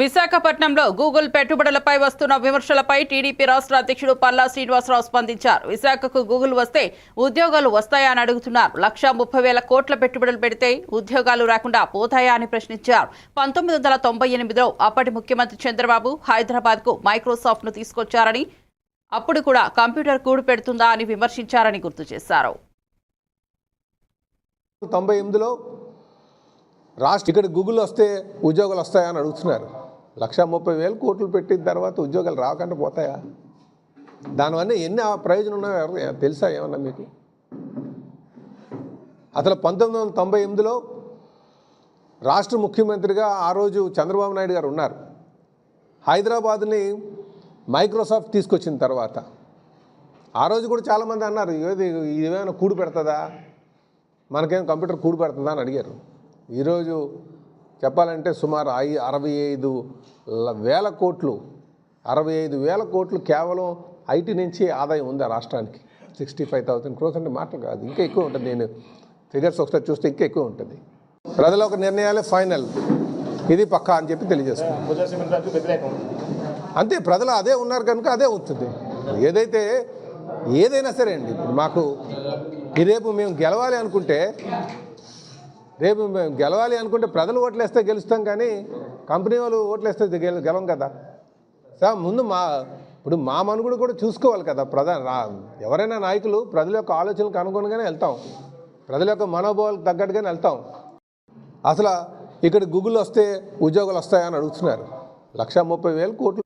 విశాఖపట్నంలో గూగుల్ పెట్టుబడులపై వస్తున్న విమర్శలపై టీడీపీ రాష్ట్ర అధ్యక్షుడు పల్లా శ్రీనివాసరావు స్పందించారు. విశాఖకు గూగుల్ వస్తే ఉద్యోగాలు వస్తాయా అని అడుగుతున్నారు. లక్షా ముప్పై వేల కోట్ల పెట్టుబడులు పెడితే ఉద్యోగాలు రాకుండా పోతాయా అని ప్రశ్నించారు. పంతొమ్మిది వందల తొంభై ఎనిమిదిలో అప్పటి ముఖ్యమంత్రి చంద్రబాబు హైదరాబాద్కు మైక్రోసాఫ్ట్ను తీసుకొచ్చారని అప్పుడు కూడా కంప్యూటర్ కూడు పెడుతుందా అని విమర్శించారని గుర్తు చేశారు. తొంభై ఎనిమిదిలో రాష్ట్ర ఇక్కడ గూగుల్ వస్తే ఉద్యోగాలు వస్తాయని అడుగుతున్నారు. లక్ష ముప్పై వేలు కోట్లు పెట్టిన తర్వాత ఉద్యోగాలు రాకుండా పోతాయా? దానివల్ల ఎన్ని ఆ ప్రయోజనం ఉన్నాయో ఎవరు- తెలుసా ఏమన్నా మీకు? అసలు పంతొమ్మిది వందల తొంభై ఎనిమిదిలో రాష్ట్ర ముఖ్యమంత్రిగా ఆ రోజు చంద్రబాబు నాయుడు గారు ఉన్నారు. హైదరాబాద్ని మైక్రోసాఫ్ట్ తీసుకొచ్చిన తర్వాత ఆ రోజు కూడా చాలామంది అన్నారు ఏది ఇదేమైనా కూడు పెడుతుందా? మనకేం కంప్యూటర్ కూడు పెడుతుందా? అని అడిగారు. ఈరోజు చెప్పాలంటే సుమారు ఐ అరవై ఐదు వేల కోట్లు అరవై ఐదు వేల కోట్లు కేవలం ఐటీ నుంచి ఆదాయం ఉంది ఆ రాష్ట్రానికి. సిక్స్టీ ఫైవ్ థౌసండ్ క్రోస్ అంటే మాటలు కాదు ఇంకా ఎక్కువ ఉంటుంది. నేను ఫిగర్స్ ఒకసారి చూస్తే ఇంకా ఎక్కువ ఉంటుంది. ప్రజల ఒక నిర్ణయాలే ఫైనల్. ఇది పక్కా అని చెప్పి తెలియజేస్తున్నాను. అంతే ప్రజలు అదే ఉన్నారు కనుక అదే అవుతుంది. ఏదైతే ఏదైనా సరే అండి మాకు రేపు మేము గెలవాలి అనుకుంటే రేపు మేము గెలవాలి అనుకుంటే ప్రజలు ఓట్లేస్తే గెలుస్తాం కానీ కంపెనీ వాళ్ళు ఓట్లేస్తే గెల గెలం కదా. సార్ ముందు మా ఇప్పుడు మా మనుగుడు కూడా చూసుకోవాలి కదా ప్రధాన ఎవరైనా నాయకులు ప్రజల యొక్క ఆలోచనలకు అనుగుణంగానే వెళ్తాం. ప్రజల యొక్క మనోభావాలకు తగ్గట్టుగానే వెళ్తాం. అసలు ఇక్కడ గూగుల్ వస్తే ఉద్యోగాలు వస్తాయని అడుగుతున్నారు. లక్ష ముప్పై వేలు కోట్లు